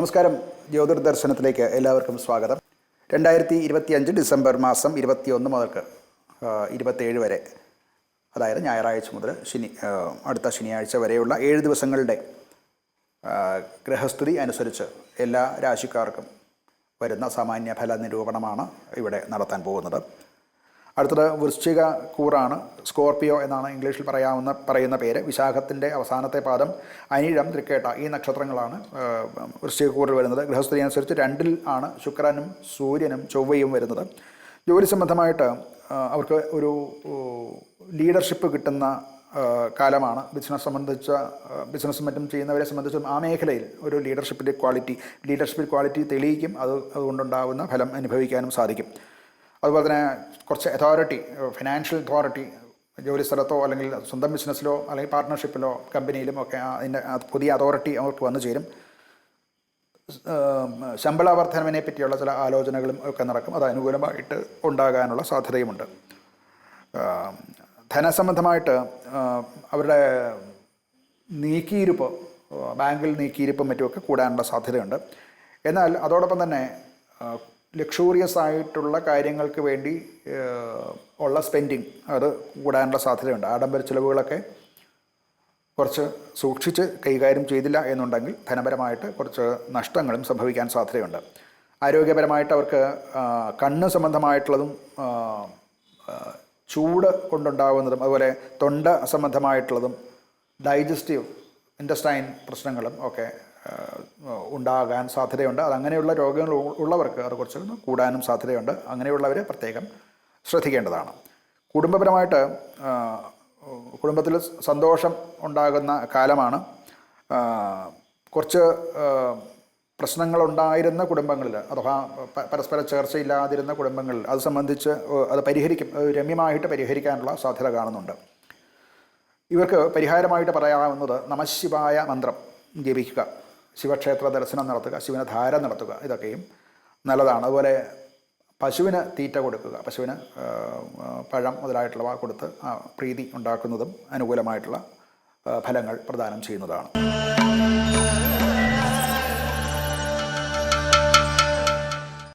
നമസ്കാരം. ജ്യോതിർ ദർശനത്തിലേക്ക് എല്ലാവർക്കും സ്വാഗതം. രണ്ടായിരത്തി ഇരുപത്തി അഞ്ച് ഡിസംബർ മാസം ഇരുപത്തിയൊന്ന് മുതൽക്ക് ഇരുപത്തേഴ് വരെ അതായത് ഞായറാഴ്ച മുതൽ ശനി അടുത്ത ശനിയാഴ്ച വരെയുള്ള ഏഴ് ദിവസങ്ങളുടെ ഗ്രഹസ്ഥിതി അനുസരിച്ച് എല്ലാ രാശിക്കാർക്കും വരുന്ന സാമാന്യ ഫല നിരൂപണമാണ് ഇവിടെ നടത്താൻ പോകുന്നത്. അടുത്തത് വൃശ്ചിക കൂറാണ് സ്കോർപ്പിയോ എന്നാണ് ഇംഗ്ലീഷിൽ പറയാവുന്ന പറയുന്ന പേര്. വിശാഖത്തിന്റെ അവസാനത്തെ പാദം അനിഴം തൃക്കേട്ട ഈ നക്ഷത്രങ്ങളാണ് വൃശ്ചിക കൂറിൽ വരുന്നത്. ഗൃഹസ്ഥിതി അനുസരിച്ച് രണ്ടിൽ ആണ് ശുക്രനും സൂര്യനും ചൊവ്വയും വരുന്നത്. ജോലി സംബന്ധമായിട്ട് അവർക്ക് ഒരു ലീഡർഷിപ്പ് കിട്ടുന്ന കാലമാണ്. ബിസിനസ് സംബന്ധിച്ച ബിസിനസ് മറ്റും ചെയ്യുന്നവരെ സംബന്ധിച്ചും ആ മേഖലയിൽ ഒരു ലീഡർഷിപ്പിന്റെ ക്വാളിറ്റി ലീഡർഷിപ്പിന്റെ ക്വാളിറ്റി തെളിയിക്കും. അത് അതുകൊണ്ടുണ്ടാകുന്ന ഫലം അനുഭവിക്കാനും സാധിക്കും. അതുപോലെ തന്നെ കുറച്ച് അതോറിറ്റി ഫിനാൻഷ്യൽ അതോറിറ്റി ജോലി സ്ഥലത്തോ അല്ലെങ്കിൽ സ്വന്തം ബിസിനസ്സിലോ അല്ലെങ്കിൽ പാർട്ട്ണർഷിപ്പിലോ കമ്പനിയിലും ഒക്കെ അതിന്റെ പുതിയ അതോറിറ്റി അവർക്ക് വന്നു ചേരും. ശമ്പള വർധനവിനെ പറ്റിയുള്ള ചില ആലോചനകളും ഒക്കെ നടക്കും. അത് അനുകൂലമായിട്ട് ഉണ്ടാകാനുള്ള സാധ്യതയുമുണ്ട്. ധനസംബന്ധമായിട്ട് അവരുടെ നീക്കിയിരിപ്പ് ബാങ്കിൽ നീക്കിയിരിപ്പും മറ്റുമൊക്കെ കൂടാനുള്ള സാധ്യതയുണ്ട്. എന്നാൽ അതോടൊപ്പം തന്നെ ലക്ഷൂറിയസ് ആയിട്ടുള്ള കാര്യങ്ങൾക്ക് വേണ്ടി ഉള്ള സ്പെൻഡിങ് അത് കൂടാനുള്ള സാധ്യതയുണ്ട്. ആഡംബര ചിലവുകളൊക്കെ കുറച്ച് സൂക്ഷിച്ച് കൈകാര്യം ചെയ്തില്ല എന്നുണ്ടെങ്കിൽ ധനപരമായിട്ട് കുറച്ച് നഷ്ടങ്ങളും സംഭവിക്കാൻ സാധ്യതയുണ്ട്. ആരോഗ്യപരമായിട്ട് അവർക്ക് കണ്ണ് സംബന്ധമായിട്ടുള്ളതും ചൂട് കൊണ്ടുണ്ടാകുന്നതും അതുപോലെ തൊണ്ട സംബന്ധമായിട്ടുള്ളതും ഡൈജസ്റ്റീവ് ഇൻഡസ്റ്റൈൻ പ്രശ്നങ്ങളും ഒക്കെ ഉണ്ടാകാൻ സാധ്യതയുണ്ട്. അത് അങ്ങനെയുള്ള രോഗങ്ങൾ ഉള്ളവർക്ക് അത് കുറച്ച് കൂടാനും സാധ്യതയുണ്ട്. അങ്ങനെയുള്ളവർ പ്രത്യേകം ശ്രദ്ധിക്കേണ്ടതാണ്. കുടുംബപരമായിട്ട് കുടുംബത്തിൽ സന്തോഷം ഉണ്ടാകുന്ന കാലമാണ്. കുറച്ച് പ്രശ്നങ്ങളുണ്ടായിരുന്ന കുടുംബങ്ങളിൽ അഥവാ പരസ്പര ചേർച്ചയില്ലാതിരുന്ന കുടുംബങ്ങളിൽ അത് സംബന്ധിച്ച് അത് പരിഹരിക്കും രമ്യമായിട്ട് പരിഹരിക്കാനുള്ള സാധ്യത കാണുന്നുണ്ട്. ഇവർക്ക് പരിഹാരമായിട്ട് പറയാവുന്നത് നമശിവായ മന്ത്രം ജപിക്കുക. ശിവക്ഷേത്ര ദർശനം നടത്തുക ശിവന് ധാര നടത്തുക ഇതൊക്കെയും നല്ലതാണ്. അതുപോലെ പശുവിന് തീറ്റ കൊടുക്കുക പശുവിന് പഴം മുതലായിട്ടുള്ളവ കൊടുത്ത് പ്രീതി ഉണ്ടാക്കുന്നതും അനുകൂലമായിട്ടുള്ള ഫലങ്ങൾ പ്രദാനം ചെയ്യുന്നതാണ്.